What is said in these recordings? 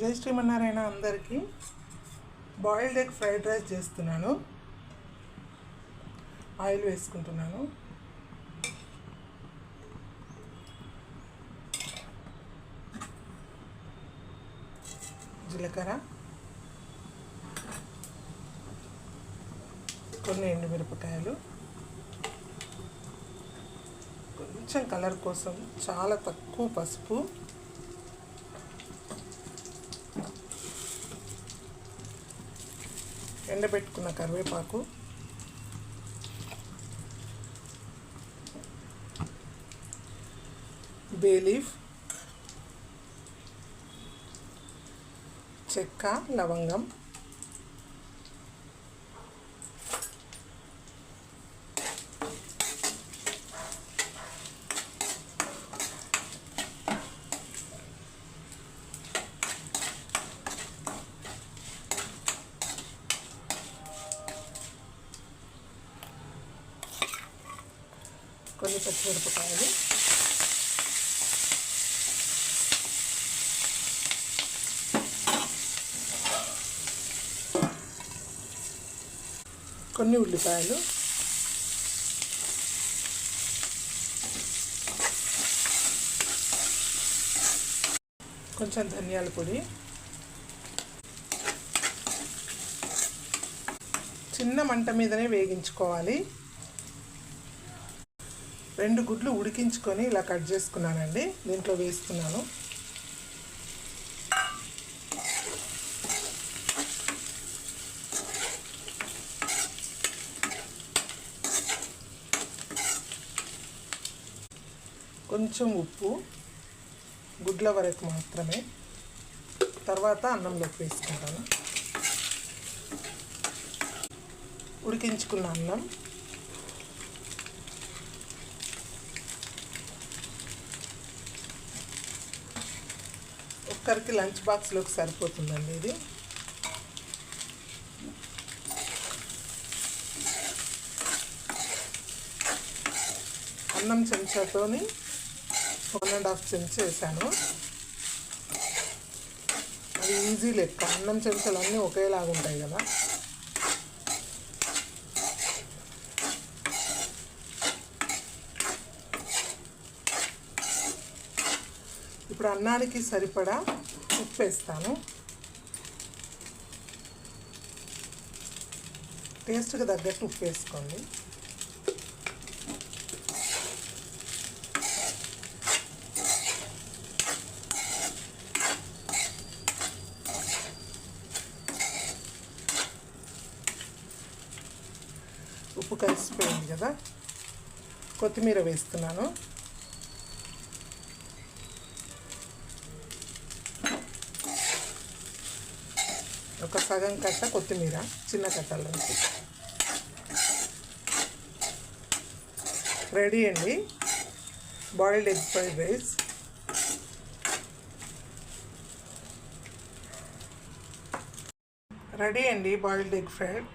జై శ్రీమన్నారాయణ అందరికీ boiled egg fried rice చేస్తున్నాను. ఆయిల్ వేసుకుంటున్నాను. జీలకర్ర. కొన్ని ఎండుమిరపకాయలు. కొంచెం కలర్ కోసం చాలా తక్కువ పసుపు. ఎండబెట్టుకున్న కరివేపాకు. బేలీఫ్ చెక్క లవంగం. కొన్ని పచ్చిమిరపకాయలు కొన్ని ఉల్లిపాయలు. కొంచెం ధనియాల పొడి. చిన్న మంట మీదనే వేగించుకోవాలి. రెండు గుడ్లు ఉడికించుకొని ఇలా కట్ చేసుకున్నానండి. దీంట్లో వేస్తున్నాను. కొంచెం ఉప్పు గుడ్ల వరకు మాత్రమే. తర్వాత అన్నంలోకి వేసుకుంటాను. ఉడికించుకున్న అన్నం. ఒక్కరికి లంచ్ బాక్స్లోకి సరిపోతుందండి ఇది. అన్నం చెంచాతోని వన్ అండ్ హాఫ్ చెంచా వేసాను. అది ఈజీ లెక్క. అన్నం చెంచాలు అన్నీ ఒకేలాగా ఉంటాయి కదా. ఇప్పుడు అన్నానికి సరిపడా ఉప్పు వేస్తాను టేస్ట్కి తగ్గట్టు ఉప్పు వేసుకోండి ఉప్పు కలిసిపోయింది కదా? కొత్తిమీర వేస్తున్నాను. ఒక సగం కట్ట కొత్తిమీర చిన్న కట్టల. రెడీ అండి. Boiled egg fried rice. Ready అండి బాయిల్డ్ ఎగ్ ఫ్రైడ్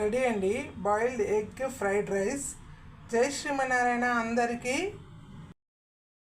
రెడీ అండి. Boiled egg fried rice. జై శ్రీమనారాయణ అందరికీ